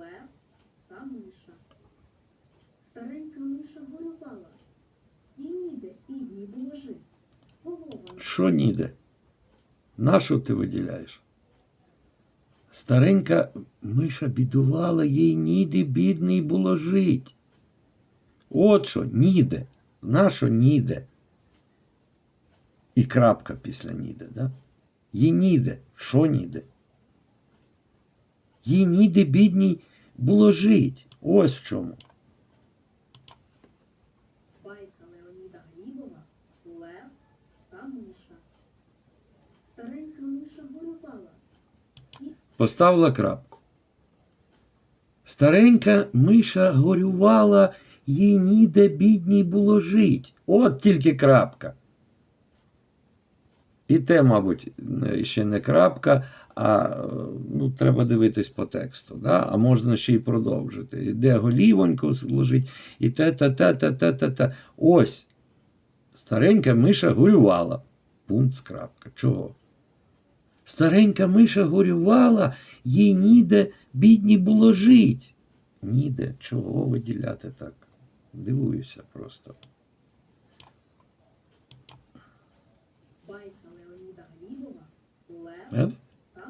лев та миша. Старенька миша горювала. Їй ніде бідній було жить. Голова Що ніде? На що ти виділяєш? Старенька миша бідувала, їй ніде бідний було жить. От що, ніде. На що ніде? І крапка після ніде, да? Їй ніде. Що ніде? Їй ніде бідній було жить. Ось в чому. Байка Леоніда Глібова, лев та миша. Старенька миша горювала. Поставила крапку. Старенька миша горювала, їй ніде бідній було жить. От тільки крапка. І те, мабуть, ще не крапка, а ну, треба дивитись по тексту. Да? А можна ще й продовжити. І Де голівонько лежить, і те, та, та, та, та, та, та. Ось. Старенька миша горювала. Пункт крапка. Чого? Старенька миша горювала, їй ніде бідні було жить. Ніде. Чого виділяти так? Дивуюся просто. Байка Леоніда Глібова, лев?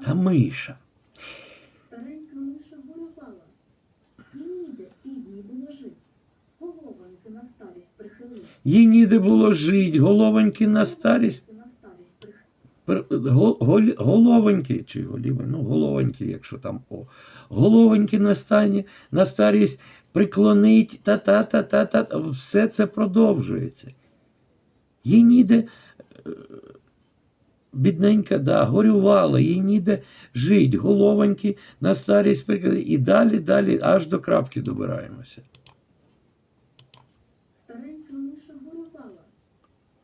Та миша. Старенька миша горювала. Їй ніде бідній було жить. Голованки на старість прихилить. Їй ніде було жить, головоньки на старість. Головоньки Головоньки чи голіви, ну головоньки, якщо там о. Головоньки на стані, на старість приклонить, та-та-та-та-та. Все це продовжується. Їй ніде, е, бідненька, да, горювала, їй ніде жить, головоньки на старість приклонить. І далі, далі, аж до крапки добираємося. Старенька миша горювала.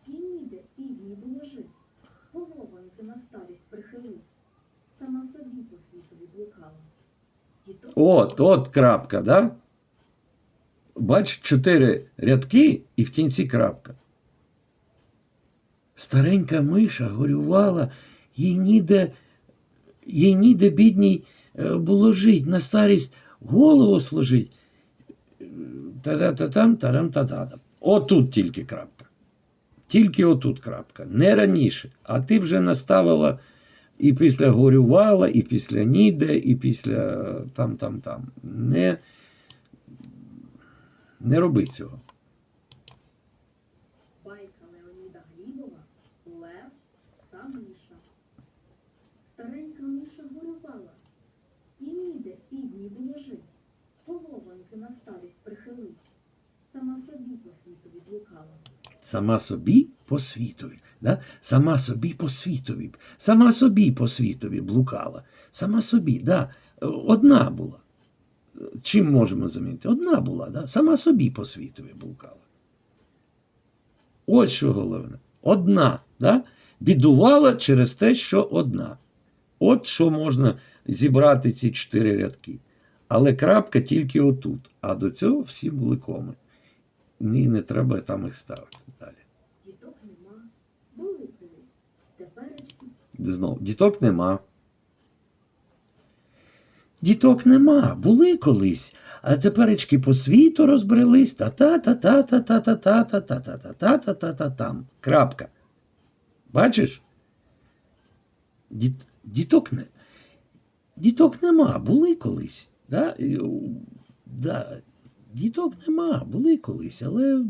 Їй ніде бідній було жить. Головоньки на старість прихилить. Сама собі по світові блукала. Діток От, от крапка, да? Бач, чотири рядки і в кінці крапка. Старенька миша горювала, їй ніде, їй ніде бідній е, було жить, на старість голову сложить. Та-та-та-там, тарам-та-та-там. Отут тільки крапка. Тільки отут крапка. Не раніше. А ти вже наставила і після горювала, і після ніде, і після там-там-там. Не, не роби цього. Байка Леоніда Глібова, Лев та Миша. Старенька Миша горювала. Їй ніде бідній було жить. Головоньки на старість прихилить. Сама собі по світові блукала. Сама собі по світові. Да? Сама собі по світові. Сама собі по світові блукала. Сама собі, да. одна була. Чим можемо замінити? Одна була, да? сама собі по світові блукала. Ось що головне. Одна. Да? Бідувала через те, що одна. От що можна зібрати ці чотири рядки. Але крапка тільки отут. А до цього всі були коми. Ні, не треба там їх ставити далі. Діток нема, були колись. Теперечки Знов, діток нема. Діток нема, були колись, а теперечки по світу розбрелись та та та та та та та та та та та та та та та та там. Крапка. Бачиш? Діт, діток не. Діток нема, були колись. Да? Да. Діток нема, були колись, але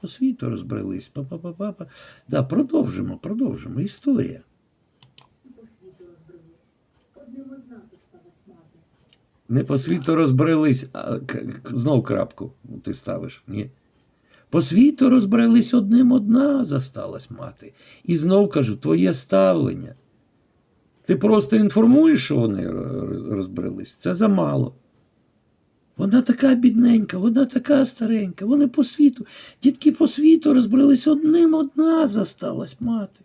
по світу розбрелись. Па-па-па-па-па. Да, продовжимо, продовжимо. Історія. по світу розбрелись. Одним одна зосталась мати. Не по світу розбрелись, а знов крапку ти ставиш. Ні. По світу розбрелись одним одна засталась мати. І знов кажу, твоє ставлення. Ти просто інформуєш, що вони розбрелись. Це замало. Вона така бідненька, вона така старенька, вони по світу. Дітки по світу розбрелись одним одна засталась мати.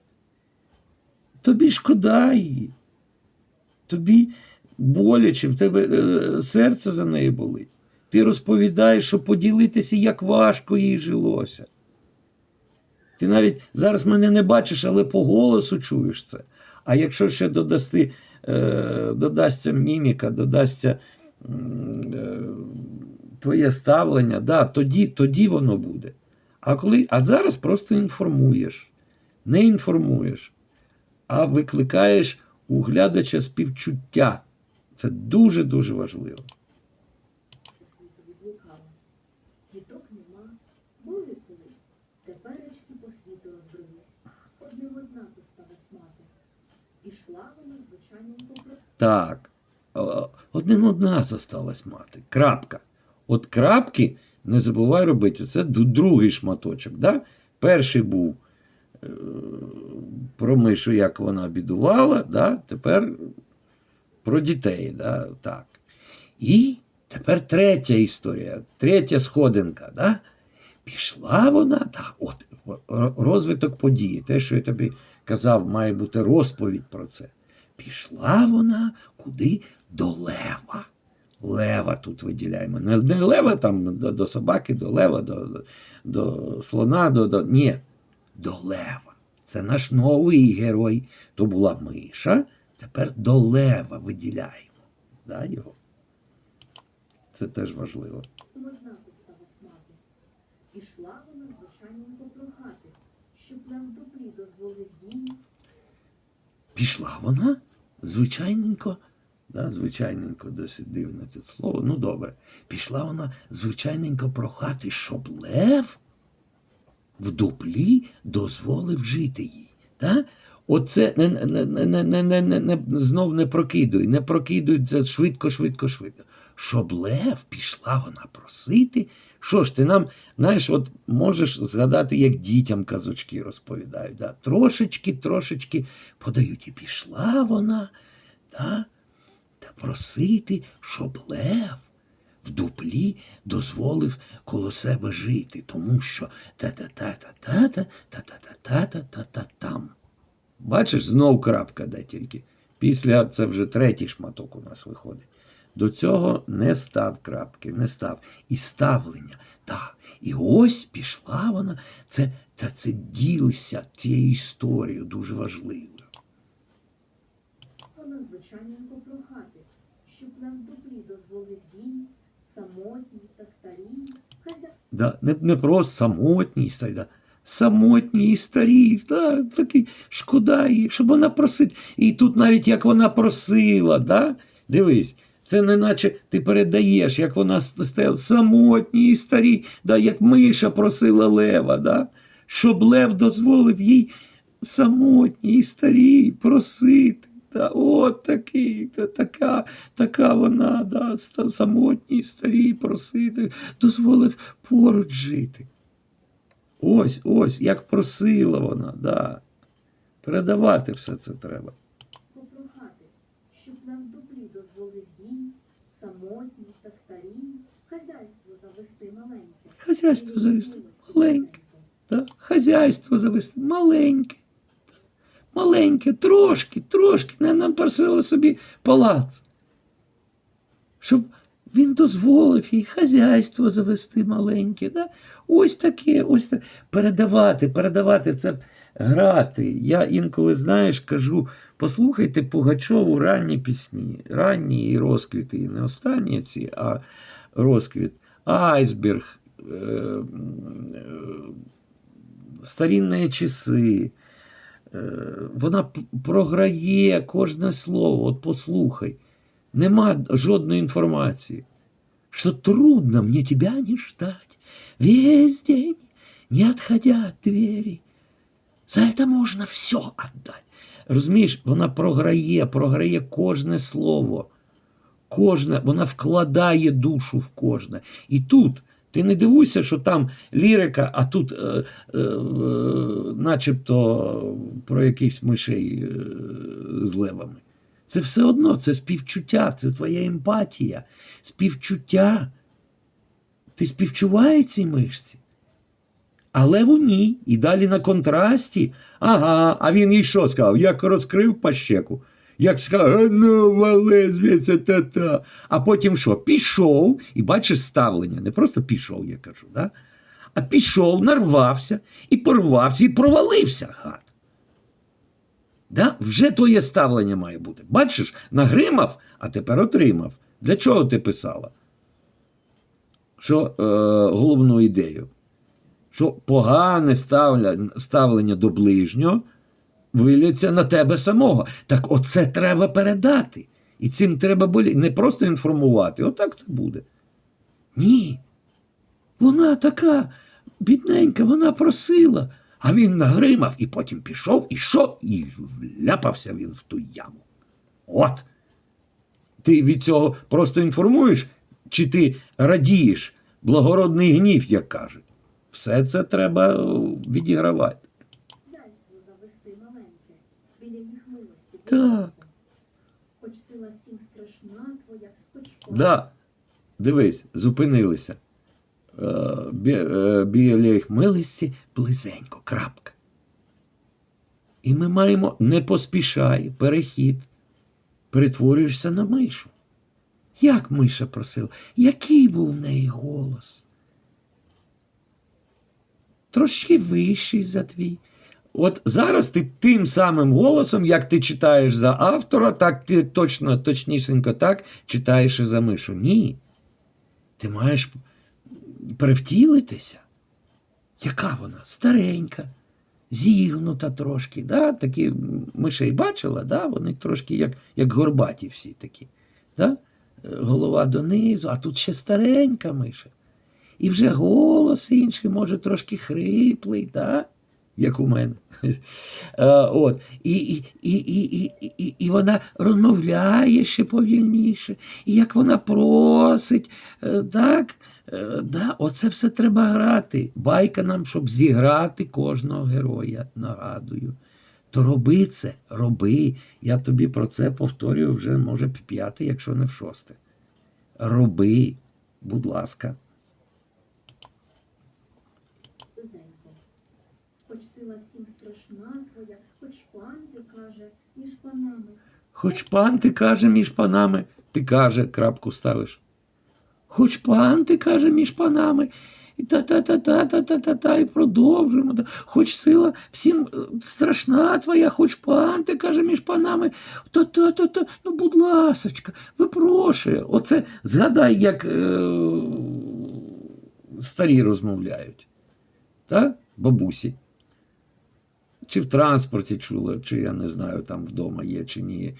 Тобі шкода її. Тобі боляче, в тебе е, серце за неї болить. Ти розповідаєш, що поділитися, як важко їй жилося. Ти навіть зараз мене не бачиш, але по голосу чуєш це. А якщо ще додасти, е, додасться міміка, додасться е, твоє ставлення, да, тоді, тоді воно буде. А, коли, а зараз просто інформуєш. Не інформуєш, а викликаєш у глядача співчуття. Це дуже-дуже важливо. Діток нема, були колись, теперечки по світу розбрелись. Одним одна зосталась мати. Пішла вона звичайненько про Так. О, Одним одна зосталась мати. Крапка. От крапки не забувай робити. Це другий шматочок. Да? Перший був е, про Мишу, як вона бідувала, да? тепер про дітей. Да? Так. І тепер третя історія, третя сходинка. Да? Пішла вона, да, от розвиток події, те, що я тобі казав, має бути розповідь про це. Пішла вона куди? До лева. Лева тут виділяємо. Не, не лева там до, до собаки, до лева, до, до, до слона, до, до. Ні, до лева. Це наш новий герой. То була миша, тепер до лева виділяємо. Да, його. Це теж важливо. одна зосталась мати. Пішла вона звичайненько прохати, щоб навдоблі дозволив їй. Пішла вона? Звичайненько, да, звичайненько, досить дивне це слово. Ну добре. Пішла вона звичайненько прохати, щоб лев в дуплі дозволив жити їй. Да? Оце не, не, не, не, не, не, не, знов не прокидуй, не прокидуй швидко, швидко, швидко. Щоб лев пішла вона просити. Що ж ти нам, знаєш, от можеш згадати, як дітям казочки розповідають. Да? Трошечки, трошечки подають. І пішла вона да? та просити, щоб лев в дуплі дозволив коло себе жити, тому що та-та-та-та-та-та, та-та-та-та-та-та там. Бачиш, знов крапка де тільки. Після це вже третій шматок у нас виходить. До цього не став крапки, не став. І ставлення. Та. І ось пішла вона. Це, та це ділися цією історією дуже важливою. вона звичайненько прохати, щоб в дуплі дозволив їй, самотній та старій, хазя... Да, не, не просто самотній стать, да. самотній і старій, да, такий шкода їй, щоб вона просить. І тут навіть як вона просила, да? дивись, це не наче ти передаєш, як вона самотній і старій, да, як Миша просила Лева, да? щоб Лев дозволив їй самотній і старій просити. Да, от такий, та, така, така вона, да, самотній, старій просити, дозволив поруч жити. Ось, ось, як просила вона, да. Передавати все це треба. попрохати, щоб лев в дуплі дозволив їй, самотній та старій, хазяйство завести маленьке. Хазяйство завести маленьке. Да? Хазяйство завести маленьке. Маленьке, трошки, трошки. Не нам просили собі палац. Щоб він дозволив їй хазяйство завести маленьке. Да? Ось таке, ось таке. Передавати, передавати це грати. Я інколи, знаєш, кажу, послухайте Пугачову ранні пісні, ранні і розквіти, і не останні ці, а розквіт. Айсберг, е, старінні часи. Е, Вона програє кожне слово. От послухай. Нема жодної інформації. Что трудно мне тебя не ждать весь день, не отходя от двери. За это можно все отдать. Розумієш, вона програє, програє кожне слово. Кожне, вона вкладає душу в кожне. І тут ти не дивуйся, що там лірика, а тут е, е, начебто про якихось мишей е, з левами. Це все одно, це співчуття, це твоя емпатія, співчуття. Ти співчуваєш цій мишці? А леву ні. І далі на контрасті. Ага, а він їй що сказав? Як розкрив пащеку, як сказав, «Е, ну, вали звідси та-та. А потім що? Пішов, і бачиш ставлення, не просто пішов, я кажу, да? а пішов, нарвався, і порвався, і провалився, гад. Да? Вже твоє ставлення має бути. Бачиш, нагримав, а тепер отримав. Для чого ти писала? Що е, головну ідею? Що погане ставлення до ближнього виліться на тебе самого. Так оце треба передати. І цим треба болі... не просто інформувати, отак це буде. Ні. Вона така бідненька, вона просила, а він нагримав і потім пішов, і що, і вляпався він в ту яму. От. Ти від цього просто інформуєш, чи ти радієш, благородний гнів, як кажуть. Все це треба е, відігравати. Так. Хоч сила всім страшна твоя, хоч. Да. Дивись, зупинилися. Е, е, Біля їх милості близенько, крапка. І ми маємо не поспішай, перехід. Перетворюєшся на мишу. Як миша просила? Який був в неї голос? Трошки вищий за твій. От зараз ти тим самим голосом, як ти читаєш за автора, так ти точно, точнісінько так читаєш і за мишу. Ні. Ти маєш перевтілитися. Яка вона? Старенька, зігнута трошки. Да? Такі мишей бачила, да? вони трошки як, як горбаті всі такі. Да? Голова донизу, а тут ще старенька миша. І вже голос інший, може, трошки хриплий, да? як у мене. Е, От. І, і, і, і, і, і, і вона розмовляє ще повільніше. І як вона просить, е, так, е, да, оце все треба грати. Байка нам, щоб зіграти кожного героя, нагадую. То роби це, роби. Я тобі про це повторюю вже, може, в п'яте, якщо не в шосте. Роби, будь ласка. Зенько. Хоч сила всім страшна твоя, хоч пан ти каже, між панами. Хоч пан ти каже між панами, ти каже, крапку ставиш. Хоч пан ти каже між панами. І та-та-та-та-та-та-та, і продовжуємо. Хоч сила всім е, страшна твоя, хоч пан ти каже між панами. Та-та-та-та, ну, будь ласочка, випрошує. Оце згадай, як е- старі розмовляють. Так? Бабусі. Чи в транспорті чула, чи я не знаю, там вдома є, чи ні.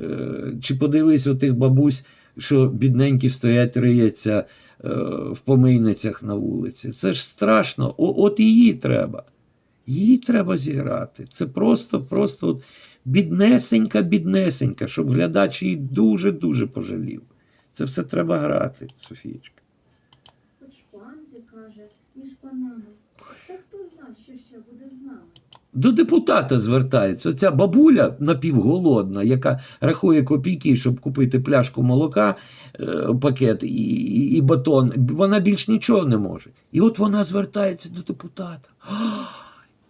Е, Чи подивись у тих бабусь, що бідненькі стоять, риються е, в помийницях на вулиці. Це ж страшно. О, от її треба. Її треба зіграти. Це просто, просто от біднесенька, біднесенька, щоб глядач її дуже-дуже пожалів. Це все треба грати, Софієчка. Пан каже, між панами. Та хто зна, що ще буде з? До депутата звертається оця бабуля напівголодна, яка рахує копійки, щоб купити пляшку молока, е, пакет і, і, батон. Вона більш нічого не може. І от вона звертається до депутата.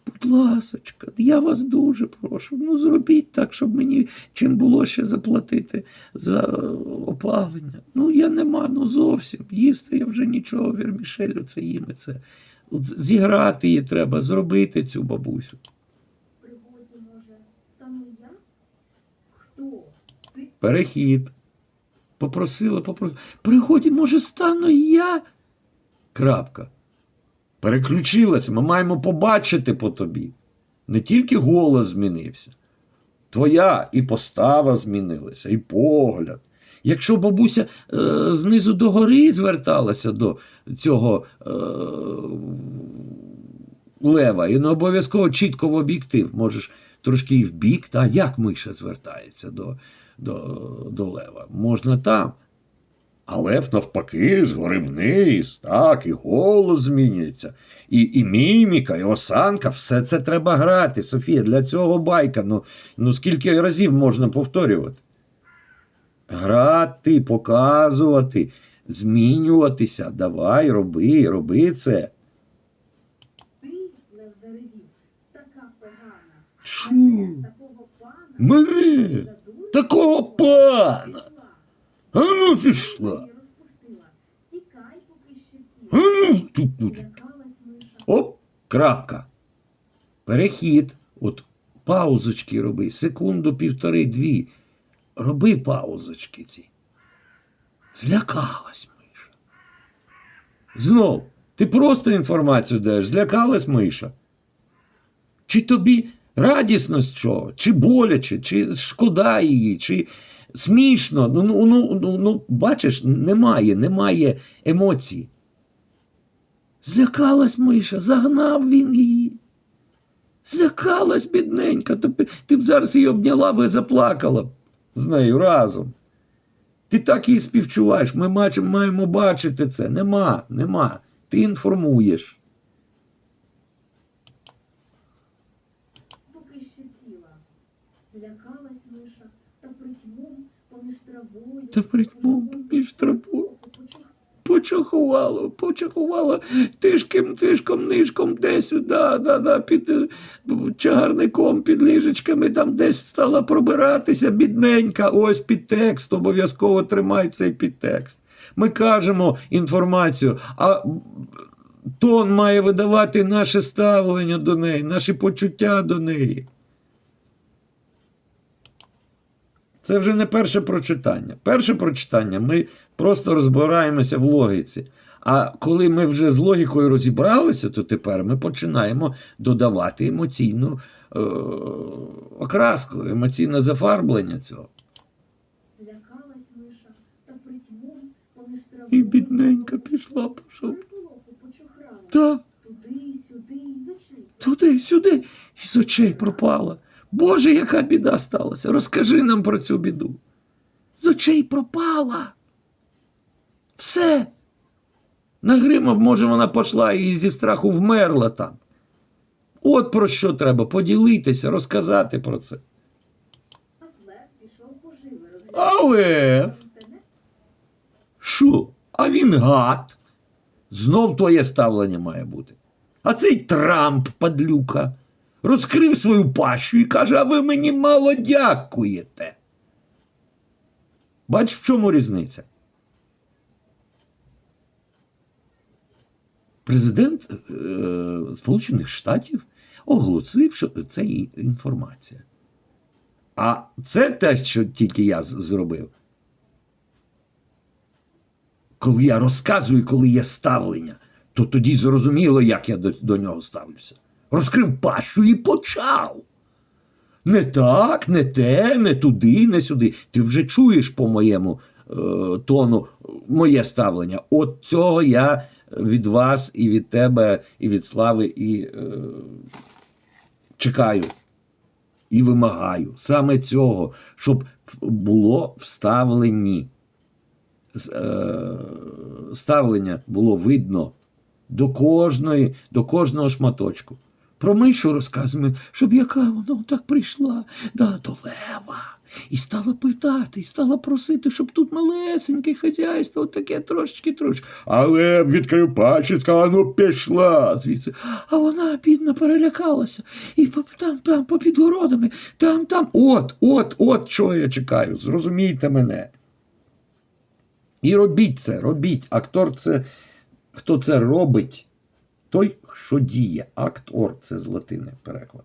Будь ласочка, я вас дуже прошу. Ну зробіть так, щоб мені чим було ще заплатити за опалення. Ну я нема, ну зовсім. Їсти я вже нічого, вірмішелю це їм і це. Зіграти її треба, зробити цю бабусю. Пригоді, може, стану я? Хто? Ти? Перехід. Попросила, попросила. Пригоді, може, стану я. Крапка. Переключилася. Ми маємо побачити по тобі. Не тільки голос змінився. Твоя і постава змінилася, і погляд. Якщо бабуся е, знизу до гори зверталася до цього е, лева, і не обов'язково чітко в об'єктив, можеш трошки і в бік, та як миша звертається до, до, до лева. Можна там. А лев навпаки, згори вниз, так, і голос змінюється, і, і міміка, і осанка, все це треба грати, Софія. Для цього байка. Ну, ну скільки разів можна повторювати? Грати, показувати, змінюватися. Давай, роби, роби це. Шу, Мене, такого пана. А ну пішла. А ну тут, тут. Оп, крапка. Перехід. От паузочки роби. Секунду, півтори, дві. Роби паузочки ці. Злякалась Миша. Знов, ти просто інформацію даєш, злякалась Миша. Чи тобі радісно з чого, чи боляче, чи шкода її, чи смішно. Ну, ну, ну, ну, ну бачиш, немає, немає емоцій. Злякалась Миша, загнав він її. Злякалась, бідненька. Ти, б- зараз її обняла би і заплакала з нею разом. Ти так її співчуваєш. Ми маємо, маємо бачити це. Нема, нема. Ти інформуєш. поки ще ціла. Злякалась миша, та притьмом поміж травою. Та притьмом поміж травою. Почахувало, почахувало тишким, тишком, нишком десь да, да, да, під е, чагарником, під ліжечками, там десь стала пробиратися, бідненька. Ось підтекст, обов'язково тримай цей підтекст. Ми кажемо інформацію, а тон має видавати наше ставлення до неї, наші почуття до неї. Це вже не перше прочитання. Перше прочитання ми просто розбираємося в логіці. А коли ми вже з логікою розібралися, то тепер ми починаємо додавати емоційну е- окраску, емоційне зафарблення цього. Злякалась миша, та притьмом поміж травою. І бідненька пішла, пішов. Та Туди, сюди, з очей. туди, сюди, і з очей пропала. Боже, яка біда сталася? Розкажи нам про цю біду. З очей пропала. Все. Нагримав, може, вона пішла і зі страху вмерла там. От про що треба поділитися, розказати про це. Але що? А він гад. Знов твоє ставлення має бути. А цей Трамп, падлюка, розкрив свою пащу і каже: а ви мені мало дякуєте. Бач, в чому різниця? Президент е, Сполучених Штатів оголосив, що це і- інформація. А це те, що тільки я зробив. Коли я розказую, коли є ставлення, то тоді зрозуміло, як я до, до нього ставлюся. Розкрив пащу і почав. Не так, не те, не туди, не сюди. Ти вже чуєш по моєму е, тону моє ставлення. От цього я від вас і від тебе, і від слави і е, чекаю. І вимагаю саме цього, щоб було вставлені е, ставлення було видно до кожної, до кожного шматочку. Про мишу розказуємо, щоб яка вона так прийшла да, до лева. І стала питати, і стала просити, щоб тут малесеньке хазяйство, таке трошечки трошки. Але відкрив пачі, сказав, ну пішла звідси. А вона, бідна, перелякалася. І там, там, попід городами, там, там. От, от, от, що я чекаю. Зрозумійте мене. І робіть це, робіть. Актор це хто це робить, той, що діє. Актор це з латини переклад.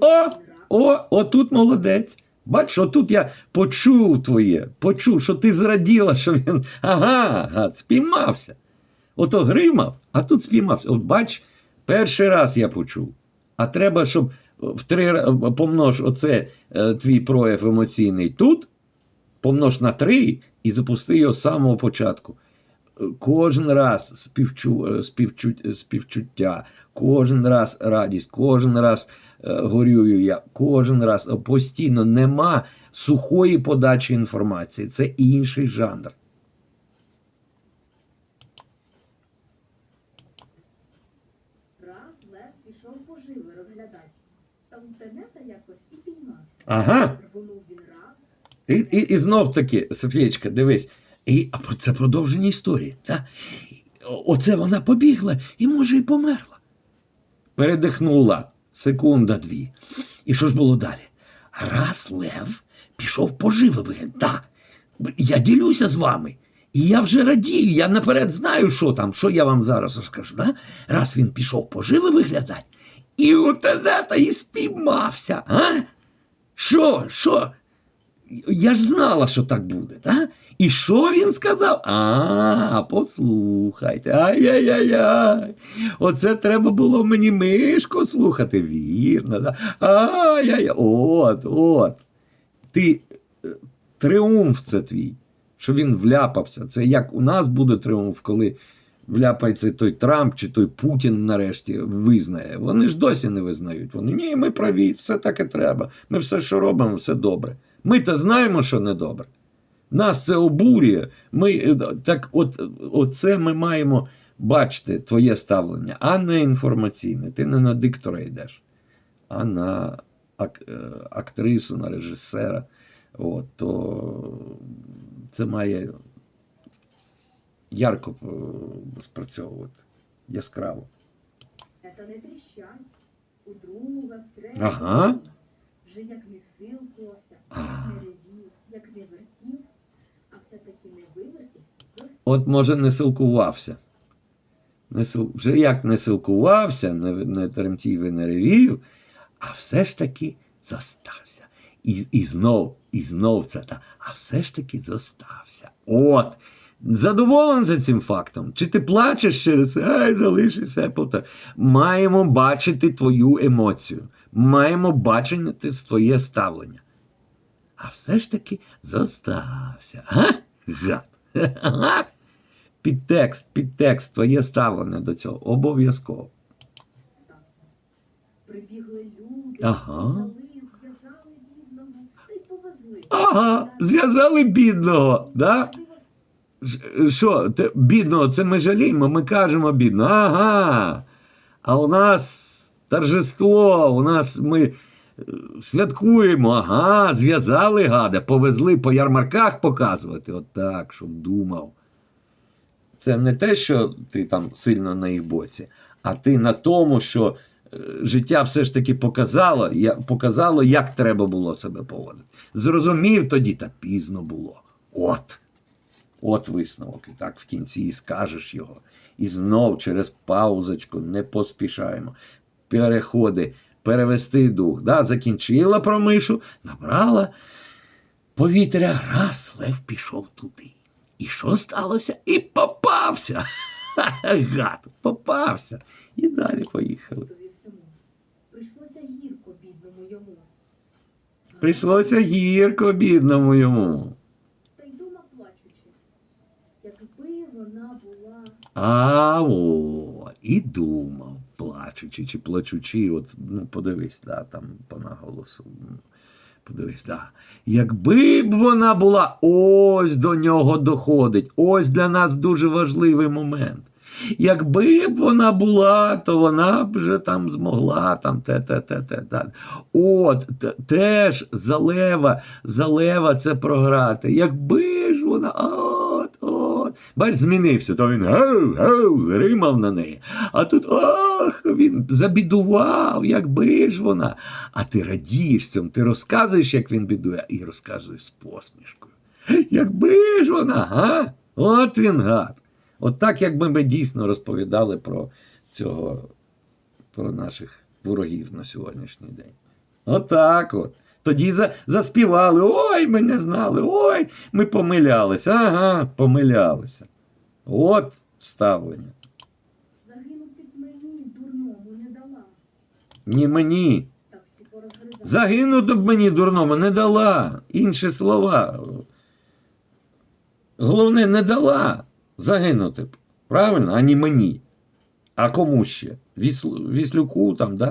О! О, отут молодець. Бач, отут я почув твоє, почув, що ти зраділа, що він. Ага, гад, спіймався. Ото гримав, а тут спіймався. От бач, перший раз я почув. А треба, щоб в три помнож оце е, твій прояв емоційний тут, помнож на три і запусти його з самого початку. Кожен раз співчу, е, співчу, е, співчуття, кожен раз радість, кожен раз е, горюю я, кожен раз постійно нема сухої подачі інформації. Це інший жанр. Раз Лев пішов поживи розглядати. Та у тенета якось і піймався. Ага. Рвонув він раз, І, і, і знов таки, Софієчка, дивись. І це продовження історії. Та? О- Оце вона побігла і, може, і померла. Передихнула секунда дві. І що ж було далі? Раз Лев пішов поживи виглядати. Я ділюся з вами. І я вже радію, я наперед знаю, що там, що я вам зараз розкажу. Да? Раз він пішов поживи виглядати, і у тенета і спіймався. А? Що? Що? Я ж знала, що так буде. Да? І що він сказав? А, послухайте. Ай-яй-яй-яй. Оце треба було мені мишку слухати, вірно. Да? Ай-яй, от, от. Ти е, тріумф це твій, що він вляпався. Це як у нас буде тріумф, коли вляпається той Трамп чи той Путін нарешті визнає. Вони ж досі не визнають. Вони ні, ми праві, все так і треба. Ми все, що робимо, все добре. Ми то знаємо, що не добре. Нас це обурює. Ми, е, так от, оце ми маємо бачити твоє ставлення, а не інформаційне. Ти не на диктора йдеш, а на ак- е, актрису, на режисера. От, то це має ярко е, спрацьовувати, яскраво. Та не тріщать. У друга, в третє. Ага. Вже як не силкувався, А. не ревів, як не вертів, а все-таки не вивертівся. От, може, не силкувався. Не сил... Вже як не силкувався, не, не тремтів і не ревів, а все ж таки зостався. І, і знов, і знов це та, а все ж таки зостався. От. Задоволений цим фактом? Чи ти плачеш через ай, залишився повтор. Маємо бачити твою емоцію. Маємо бачити твоє ставлення. А все ж таки зостався. Га? Гад. Ага. Підтекст, підтекст, твоє ставлення до цього. Обов'язково. Прибігли люди, Ага. зв'язали бідного, та й повезли. Ага, зв'язали бідного, да? Що, те, бідного, це ми жаліємо, ми кажемо бідно. Ага. А у нас торжество, у нас ми е, святкуємо. Ага, зв'язали гада, повезли по ярмарках показувати. От так, щоб думав. Це не те, що ти там сильно на їх боці, а ти на тому, що е, життя все ж таки показало, показало, як треба було себе поводити. Зрозумів тоді, та пізно було. От. От висновок. І так в кінці і скажеш його. І знов через паузочку не поспішаємо. Переходи, перевести дух. Да, закінчила про мишу, набрала повітря, раз лев пішов туди. І що сталося? І попався. Гад, попався. І далі поїхали. Прийшлося гірко бідному йому. Прийшлося гірко бідному йому. Та й дома плачучи. Якби вона була А о, і думав, плачучи чи плачучи, от ну подивись, да, там по наголосу. Подивись, да. Якби б вона була, ось до нього доходить. Ось для нас дуже важливий момент. Якби б вона була, то вона б вже там змогла там те, те, те, те, те. От теж залева, залева це програти. Якби ж вона, Бач, змінився, то він гав, гав, гримав на неї. А тут ох, він забідував, якби ж вона. А ти радієш цьому, ти розказуєш, як він бідує, і розказуєш з посмішкою. Якби ж вона, га? От він гад. От так, якби ми дійсно розповідали про цього, про наших ворогів на сьогоднішній день. Отак от. Тоді за, заспівали, ой, ми не знали, ой, ми помилялися. Ага, помилялися. От ставлення. загинути б мені дурному не дала. Ні мені. Загинути б мені дурному не дала. Інші слова. Головне, не дала загинути б. Правильно? Ані мені. А кому ще? Віслюку там, да?